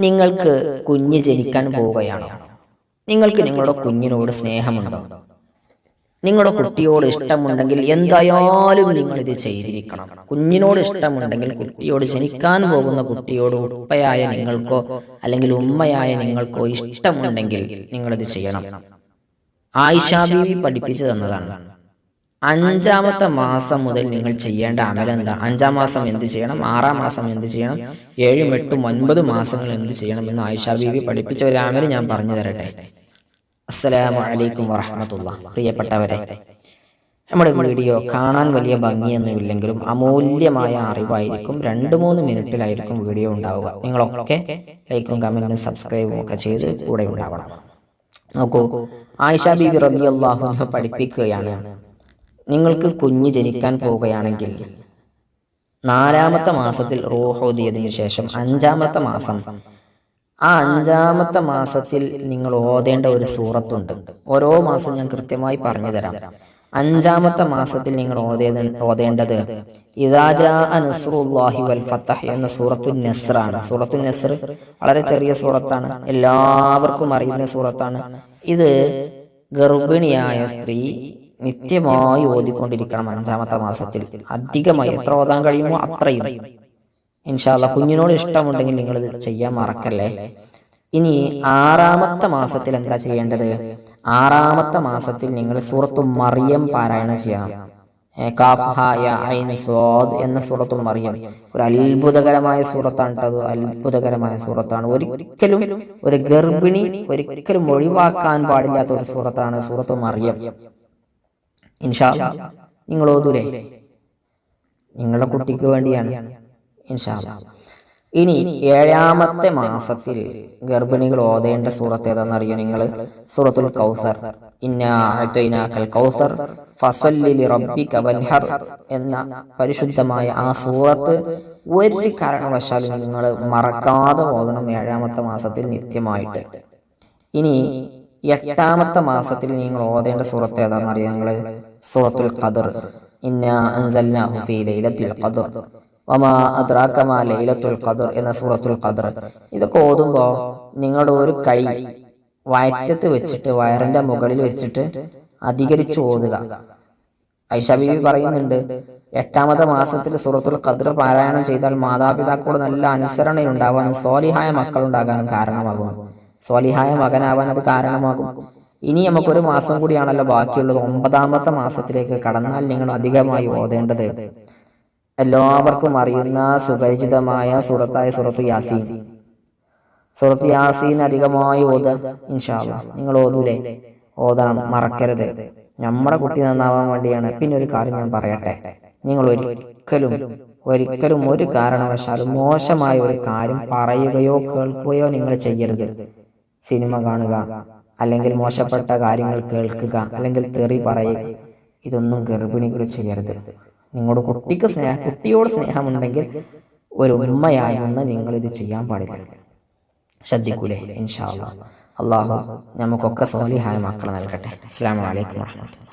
നിങ്ങൾക്ക് കുഞ്ഞ് ജനിക്കാൻ പോവുകയാണോ? നിങ്ങൾക്ക് നിങ്ങളുടെ കുഞ്ഞിനോട് സ്നേഹമുണ്ടോ? നിങ്ങളുടെ കുട്ടിയോട് ഇഷ്ടമുണ്ടെങ്കിൽ എന്തായാലും നിങ്ങൾ ഇത് ചെയ്തിരിക്കണം. കുഞ്ഞിനോട് ഇഷ്ടമുണ്ടെങ്കിൽ കുട്ടിയോട് ജനിക്കാൻ പോകുന്ന കുട്ടിയോട് ഉപ്പയായ നിങ്ങൾക്കോ അല്ലെങ്കിൽ ഉമ്മയായ നിങ്ങൾക്കോ ഇഷ്ടമുണ്ടെങ്കിൽ നിങ്ങളിത് ചെയ്യണം. ആയിഷാബി ബീവി പഠിപ്പിച്ചു തന്നതാണ്. അഞ്ചാമത്തെ മാസം മുതൽ നിങ്ങൾ ചെയ്യേണ്ട അമലെന്താ? അഞ്ചാം മാസം എന്ത് ചെയ്യണം? ആറാം മാസം എന്ത് ചെയ്യണം? ഏഴും എട്ടും ഒൻപത് മാസങ്ങൾ എന്ത് ചെയ്യണം എന്ന് ആയിഷ ബീവി പഠിപ്പിച്ച ഒരു അമൽ ഞാൻ പറഞ്ഞു തരട്ടെ. അസ്സലാമു അലൈക്കും വറഹമത്തുള്ള. പ്രിയപ്പെട്ടവരെ നമ്മുടെ വീഡിയോ കാണാൻ വലിയ ഭംഗിയൊന്നുമില്ലെങ്കിലും അമൂല്യമായ അറിവായിരിക്കും രണ്ട് മൂന്ന് മിനിറ്റിലായിരിക്കും വീഡിയോ ഉണ്ടാവുക. നിങ്ങളൊക്കെ ലൈക്കും കമന്റും സബ്സ്ക്രൈബും ഒക്കെ ചെയ്ത് കൂടെ ഉണ്ടാവണം. നോക്കൂ ആയിഷ ബീബി റളിയല്ലാഹു അൻഹ പഠിപ്പിക്കുകയാണ് നിങ്ങൾക്ക് കുഞ്ഞ് ജനിക്കാൻ പോവുകയാണെങ്കിൽ നാലാമത്തെ മാസത്തിൽ റൂഹോദിയതിനു ശേഷം അഞ്ചാമത്തെ മാസം. ആ അഞ്ചാമത്തെ മാസത്തിൽ നിങ്ങൾ ഓതേണ്ട ഒരു സൂറത്തുണ്ട്. ഓരോ മാസം ഞാൻ കൃത്യമായി പറഞ്ഞു തരാം. അഞ്ചാമത്തെ മാസത്തിൽ നിങ്ങൾ ഓതേത ഓതേണ്ടത് നസ്റുല്ലാഹി വൽ ഫത്തഹ് എന്ന സൂറത്തു നസ്റാണ് സൂറത്തു നസ്ർ. വളരെ ചെറിയ സൂറത്താണ്. എല്ലാവർക്കും അറിയുന്ന സൂറത്താണ്. ഇത് ഗർഭിണിയായ സ്ത്രീ നിത്യമായി ഓതിക്കൊണ്ടിരിക്കണം അഞ്ചാമത്തെ മാസത്തിൽ. അധികമായി എത്ര ഓതാൻ കഴിയുമോ അത്രയും. ഇൻഷാല്ല കുഞ്ഞിനോട് ഇഷ്ടമുണ്ടെങ്കിൽ നിങ്ങൾ ഇത് ചെയ്യാൻ മറക്കല്ലേ? ഇനി ആറാമത്തെ മാസത്തിൽ എന്താ ചെയ്യേണ്ടത്? ആറാമത്തെ മാസത്തിൽ നിങ്ങൾ സൂറത്തു മറിയം പാരായണം ചെയ്യണം കാഫ് ഐൻ സ്വാദ് എന്ന സൂറത്തും മറിയം. ഒരു അത്ഭുതകരമായ സൂറത്താണ് അത്. അത്ഭുതകരമായ സൂറത്താണ്. ഒരിക്കലും ഒരു ഗർഭിണി ഒരിക്കലും ഒഴിവാക്കാൻ പാടില്ലാത്ത ഒരു സൂറത്താണ് സൂറത്തു മറിയം. ഇൻഷാ. നിങ്ങൾ ഓതൂലേ നിങ്ങളുടെ കുട്ടിക്ക് വേണ്ടിയാണ്. ഇൻഷാ. ഇനി ഏഴാമത്തെ മാസത്തിൽ ഗർഭിണികൾ ഓതേണ്ട സൂറത്ത് ഏതാണെന്നറിയോ നിങ്ങൾ സൂറത്തുൽ കൗസർ. ഇന്നാൽ കൗസർ. ഫസല്ലി എന്ന പരിശുദ്ധമായ ആ സൂറത്ത് ഒരു കാരണവശാലും നിങ്ങൾ മറക്കാതെ ഓതണം ഏഴാമത്തെ മാസത്തിൽ നിത്യമായിട്ട്. ഇനി എട്ടാമത്തെ മാസത്തിൽ നിങ്ങൾ ഓതേണ്ട സൂറത്ത് ഏതാണെന്ന് അറിയാം നിങ്ങൾ സൂറത്തുൽ ഖദർ. ഇന്ന അൻസൽനാഹു ഫീ ലൈലത്തുൽ ഖദർ. ലൈലത്തുൽ എന്ന സൂറത്തുൽ ഖദർ. ഇതൊക്കെ ഓതുമ്പോൾ നിങ്ങളുടെ ഒരു കൈ വയറ്റത്ത് വെച്ചിട്ട് വയറിന്റെ മുകളിൽ വെച്ചിട്ട് അധികരിച്ച് ഓതുക. ഐഷ ബീവി പറയുന്നുണ്ട് എട്ടാമത്തെ മാസത്തിൽ സൂറത്തുൽ ഖദർ പാരായണം ചെയ്താൽ മാതാപിതാക്കളോട് നല്ല അനുസരണ അനുസരണയുണ്ടാവാനും സ്വാലിഹായ മക്കളുണ്ടാകാനും കാരണമാകും. സ്വാലിഹായ മകനാവാൻ അത് കാരണമാകും. ഇനി നമുക്കൊരു മാസം കൂടിയാണല്ലോ ബാക്കിയുള്ളത്. ഒമ്പതാമത്തെ മാസത്തിലേക്ക് കടന്നാൽ നിങ്ങൾ അധികമായി ഓതേണ്ടത്. എല്ലാവർക്കും അറിയുന്ന സുപരിചിതമായ സുഹൃത്തായ സുഹൃത്തു യാസീൻ. സുഹൃത്ത് യാസീൻ അധികമായി ഓത. ഇൻഷാല്ല നിങ്ങൾ ഓതൂലേ? ഓതാം. മറക്കരുത്. നമ്മുടെ കുട്ടി നന്നാവാൻ വേണ്ടിയാണ്. പിന്നെ ഒരു കാര്യം ഞാൻ പറയട്ടെ? നിങ്ങൾ ഒരിക്കലും ഒരിക്കലും ഒരു കാരണവശാലും മോശമായ ഒരു കാര്യം പറയുകയോ കേൾക്കുകയോ നിങ്ങൾ ചെയ്യരുത്. സിനിമ കാണുക അല്ലെങ്കിൽ മോശപ്പെട്ട കാര്യങ്ങൾ കേൾക്കുക അല്ലെങ്കിൽ തെറി പറയുക. ഇതൊന്നും ഗർഭിണികൾ ചെയ്യരുത്. നിങ്ങളുടെ കുട്ടിക്ക് സ്നേഹ കുട്ടിയോട് സ്നേഹമുണ്ടെങ്കിൽ ഒരു ഉമ്മയായി നിന്ന് നിങ്ങൾ ഇത് ചെയ്യാൻ പാടില്ല. ശ്രദ്ധിക്കൂലേ? ഇൻഷാ അള്ളാഹ് അള്ളാഹു നമുക്കൊക്കെ സോലിഹായ മക്കളെ നൽകട്ടെ. അസ്സാം വലൈക്കും വാഹമത്തുള്ള